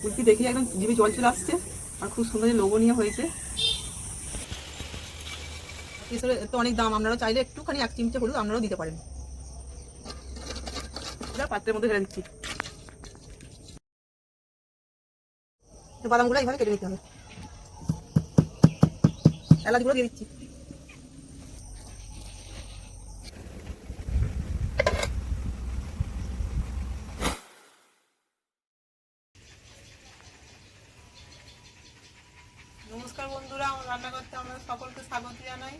কুলপি দেখি একদম জিভে জল চলে আসছে। আর খুব সুন্দর লোভনীয় হয়েছে। কেশরের তো অনেক দাম আপনারা চাইলে একটুখানি এক চিমচে হলুদ আপনারাও দিতে পারেন। পাত্রের মধ্যে ঢেলে দিচ্ছি। বাদামগুলো এইভাবে কেটে নিতে হবে। এলাচগুলো দিয়ে দিচ্ছি নমস্কার বন্ধুরা আমার রান্না করতে আপনাদের সকলকে স্বাগত জানাই।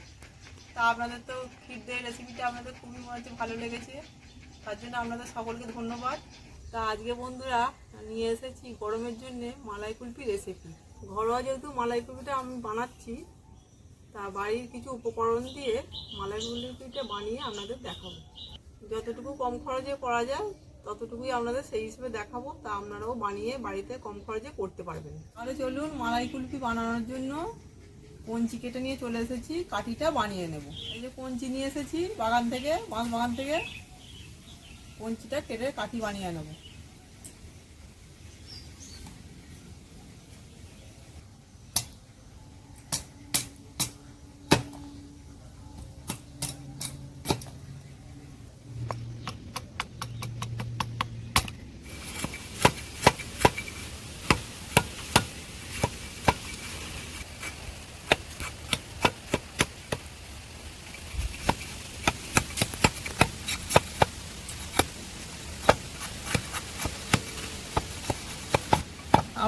তা আপনাদের তো ক্ষীর দিয়ে রেসিপিটা আপনাদের খুবই মনে হচ্ছে ভালো লেগেছে। তার জন্য আপনাদের সকলকে ধন্যবাদ। তা আজকে বন্ধুরা নিয়ে এসেছি গরমের জন্য মালাই কুলপি রেসিপি ঘরোয়া যেহেতু মালাই কুলপিটা আমি বানাচ্ছি, তা বাড়ির কিছু উপকরণ দিয়ে মালাই কুলপিটা বানিয়ে আপনাদের দেখাবো। যতটুকু কম খরচে করা যায়, ততটুকুই আপনাদের সেই হিসেবে দেখাবো। তা আপনারাও বানিয়ে বাড়িতে কম খরচে করতে পারবেন। তাহলে চলুন মালাই কুলপি বানানোর জন্য কঞ্চি কেটে নিয়ে চলে এসেছি, কাঠিটা বানিয়ে নেব। এই যে কঞ্চি নিয়ে এসেছি, বাগান থেকে, বাঁশ বাগান থেকে, কঞ্চিটা কেটে কাঠি বানিয়ে নেব।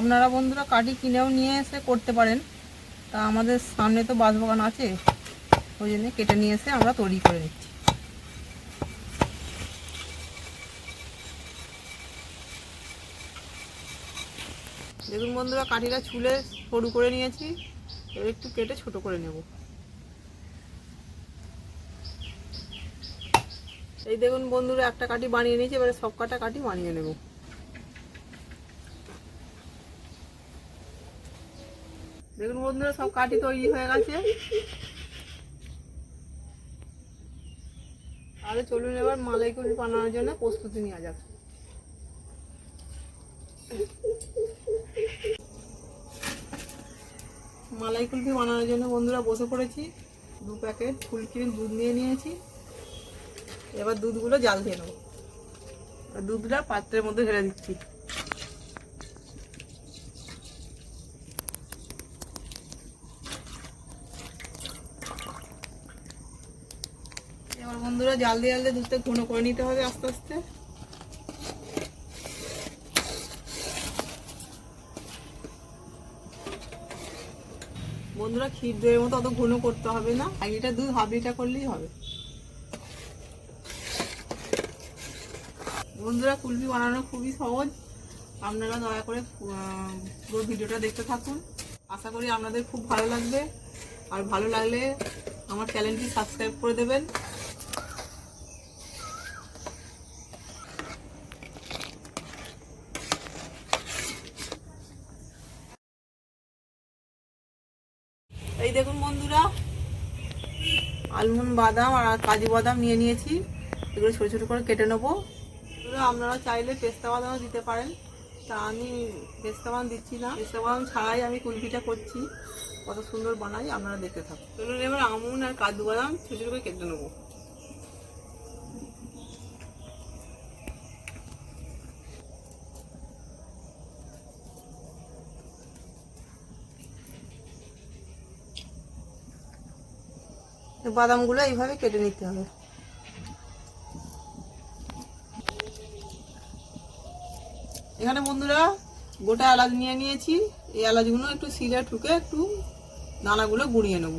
আপনারা বন্ধুরা কাঠি কিনেও নিয়ে এসে করতে পারেন। তা আমাদের সামনে তো বাঁশবাগান আছে, ওই জন্য কেটে নিয়ে এসে আমরা তৈরি করে নিচ্ছি। দেখুন বন্ধুরা, কাঠিটা ছুলে সরু করে নিয়েছি, এবার একটু কেটে ছোট করে নেব। এই দেখুন বন্ধুরা, একটা কাঠি বানিয়ে নিয়েছি, এবারে সব কাটা কাঠি বানিয়ে নেব। দেখুন বন্ধুরা, সব কাঠি তৈরি হয়ে গেছে। তাহলে চলুন এবার মালাই কুলপি বানানোর জন্য প্রস্তুতি নেওয়া যাক। মালাই কুলপি বানানোর জন্য বন্ধুরা বসে পড়েছি। দু প্যাকেট ফুল ক্রিম দুধ নিয়ে নিয়েছি। এবার দুধগুলো জাল দিয়ে নেব। দুধটা পাত্রের মধ্যে ঢেলে দিচ্ছি এবার বন্ধুরা, জাল দিয়ে জাল দিয়ে দুধটা ঘন করে নিতে হবে আস্তে আস্তে। বন্ধুরা, ক্ষীর দইয়ের মতো অত ঘন করতে হবে না। এক লিটার দুধ, হাফ লিটার করলেই হবে। বন্ধুরা, কুলফি বানানো খুবই সহজ। আপনারা দয়া করে পুরো ভিডিওটা দেখতে থাকুন। আশা করি আপনাদের খুব ভালো লাগবে। আর ভালো লাগলে আমার চ্যানেলটি সাবস্ক্রাইব করে দেবেন এই দেখুন বন্ধুরা আলমন্ড বাদাম আর কাজু বাদাম নিয়ে নিয়েছি। এগুলো ছোটো ছোটো করে কেটে নেব। এগুলো আপনারা চাইলে পেস্তা বাদামও দিতে পারেন। তা আমি পেস্তা বাদাম দিচ্ছি না। পেস্তা বাদাম ছাড়াই আমি কুলফিটা করছি। কত সুন্দর বানাই, আপনারা দেখতে থাকুন। এবার আমুন আর কাজু বাদাম ছোটো ছোটো করে কেটে নেব। বাদামগুলো এইভাবে কেটে নিতে হবে। এখানে বন্ধুরা গোটা এলাচ নিয়ে নিয়েছি। এই এলাচগুলো একটু শিলে ঠুকে একটু দানাগুলো গুঁড়িয়ে নেব।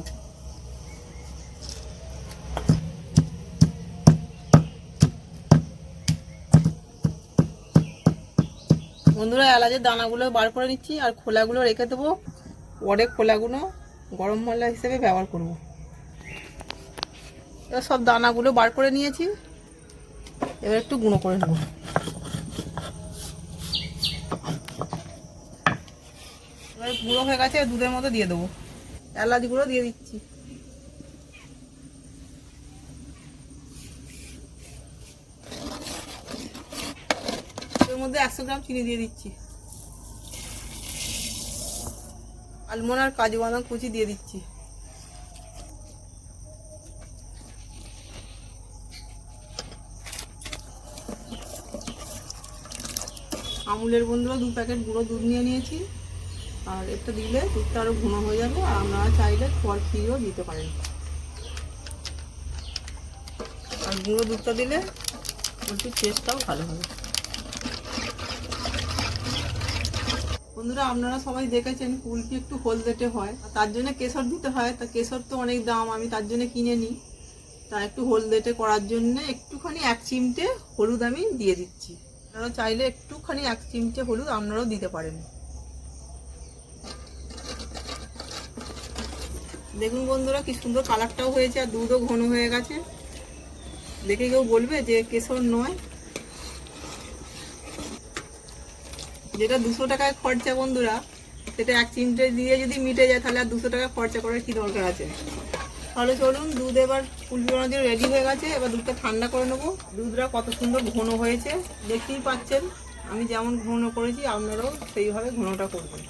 বন্ধুরা এলাচের দানাগুলো বার করে নিচ্ছি আর খোলাগুলো রেখে দেবো। পরে খোলাগুলো গরম মশলা হিসেবে ব্যবহার করব। এবার সব দানাগুলো বার করে নিয়েছি। এবার একটু গুঁড়ো করে নেব। এবার গুঁড়ো হয়ে গেছে দুধের মতো দিয়ে দেবো। এলাচ গুঁড়ো দিয়ে দিচ্ছি। মধ্যে একশো গ্রাম চিনি দিয়ে দিচ্ছি। আলমন্ড আর কাজু বাদাম কুচি দিয়ে দিচ্ছি। আমুলের বন্ধুরা দু প্যাকেট গুঁড়ো দুধ নিয়ে নিয়েছি। আর এটা দিলে দুধটা আরও ঘন হয়ে যাবে, আর আপনারা চাইলে ফল ক্ষীরও দিতে পারেন। আর গুঁড়ো দুধটা দিলে একটু টেস্টটাও ভালো হবে। বন্ধুরা, আপনারা সবাই দেখেছেন কুলফি একটু হলদেটে হয়। তার জন্য কেশর দিতে হয়। তা কেশর তো অনেক দাম, আমি তার জন্য কিনে নিই। তা একটু হলদেটে করার জন্য একটুখানি এক চিমটে হলুদ আমি দিয়ে দিচ্ছি। আপনারা চাইলে একটুখানি এক চিমটে হলুদ আপনারাও দিতে পারেন। দেখুন বন্ধুরা, কি সুন্দর কালারটাও হয়েছে আর দুধও ঘন হয়ে গেছে। দেখে কেউ বলবে যে কেশর নয়। যেটা দুশো টাকায় খরচা বন্ধুরা, সেটা এক চিমটে দিয়ে যদি মিটে যায়, তাহলে আর দুশো টাকা খরচা করার কি দরকার আছে? তাহলে চলুন দুধ এবার কুলফি বানাতে রেডি হয়ে গেছে, এবার দুধটা ঠান্ডা করে নেব। দুধটা কত সুন্দর ঘন হয়েছে, দেখতেই পাচ্ছেন। আমি যেমন ঘন করেছি, আপনারাও সেইভাবে ঘনটা করবেন।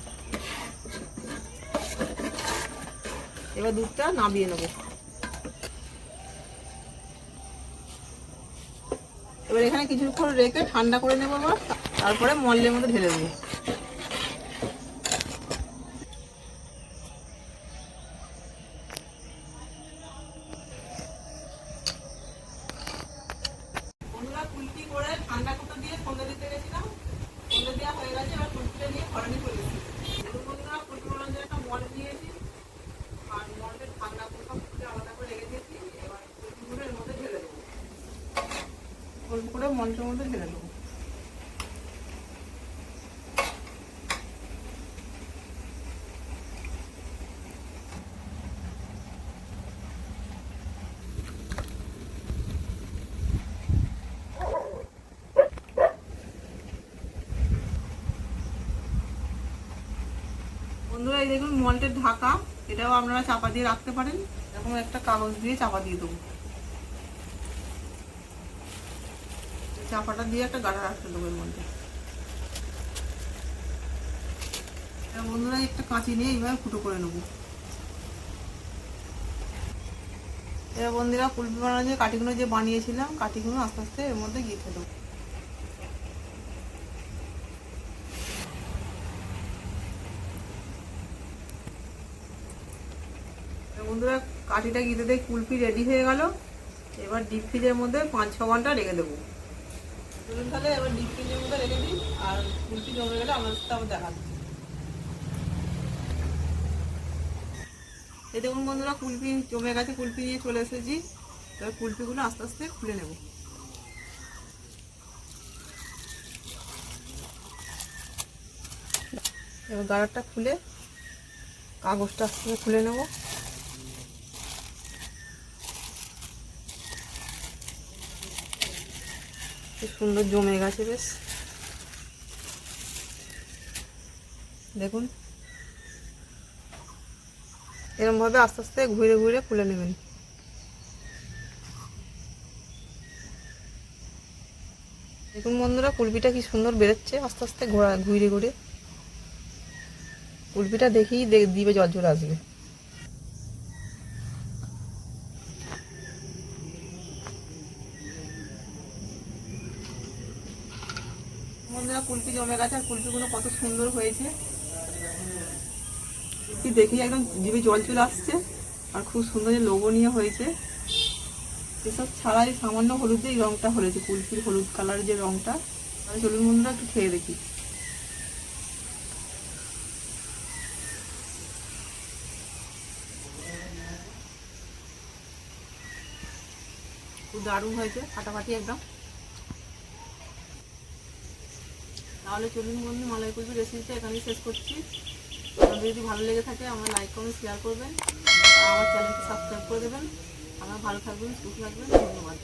এবার দুধটা নামিয়ে নেব। এবার এখানে কিছুক্ষণ রেখে ঠান্ডা করে নেব আবার, তারপরে মল্লের মধ্যে ঢেলে দেবো বন্ধুরা কুলফি করে ঠান্ডা করতে দিয়ে সন্ধ্যে দিতে গেছিলাম সন্ধ্যে দেওয়া হয়ে গেছে এবার কুলফিটা নিয়ে ঘরে নিয়ে চলে এসেছি দেখুন বন্ধুরা কুলফি বানানোর জন্য একটা মল নিয়েছি আর মলটা ঠান্ডা করে সব কুলফি আলাদা করে রেখে দিয়েছি এবার কুলফিগুলো এর মধ্যে ঢেলে দেবো মলটার মধ্যে ঢেলে দেবো। বন্ধুরা, এই দেখুন মল্টের ঢাকা, এটাও আপনারা চাপা দিয়ে রাখতে পারেন। এরকম একটা কাগজ দিয়ে চাপা দিয়ে দেবো। চাপাটা দিয়ে একটা গাড়া রাখতে দেবো এর মধ্যে। বন্ধুরা, একটা কাঁচি নিয়ে এইভাবে ফুটো করে নেব। এবার বন্ধুরা কুলপি বানানো যে কাঠিগুলো যে বানিয়েছিলাম, কাঠিগুলো আস্তে আস্তে এর মধ্যে গিয়ে দেবো বন্ধুরা, কাঠিটা গিতে দিয়ে কুলফি রেডি হয়ে গেল। এবার ডিপ ফ্রিজের মধ্যে পাঁচ ছ ঘণ্টা রেখে দেবো। তাহলে এবার ডিপ মধ্যে রেখে আর কুলফি জমে গেলে। এই দেখুন বন্ধুরা কুলফি জমে গেছে কুলফি নিয়ে চলে এসেছি। এবার কুলফিগুলো আস্তে আস্তে খুলে নেব। এবার গাড়ারটা খুলে, কাগজটা আস্তে খুলে নেব। সুন্দর জমে গেছে বেশ। দেখুন। এরকম ভাবে আস্তে আস্তে ঘুরে ঘুরে খুলে নেবেন। দেখুন বন্ধুরা, কুলপিটা কি সুন্দর বেরোচ্ছে। আস্তে আস্তে ঘোরা, ঘুরে ঘুরে। কুলপিটা দেখেই দিবে জল চলে আসবে। বন্ধুরা কুলপি জমে গেছে আর কুলপিগুলো কত সুন্দর হয়েছে। কুলপি দেখেই একদম জিভে জল চলে আসছে আর খুব সুন্দর লোভনীয় হয়েছে। এসব ছাড়াই সামান্য হলুদে এই রঙটা হয়েছে কুলপির হলুদ কালারের যে রঙটা আমি চলুন বন্ধুরা, একটু খেয়ে দেখি। খুব দারুণ হয়েছে, ফাটাফাটি একদম। তাহলে চলুন বন্ধু, মালাই কুলপির রেসিপিটা এখানেই শেষ করছি। আপনাদের যদি ভালো লেগে থাকে, আমার লাইক কমেন্ট শেয়ার করবেন। আমার চ্যানেলটি সাবস্ক্রাইব করে দেবেন। আপনারা ভালো থাকবেন, সুস্থ থাকবেন। ধন্যবাদ।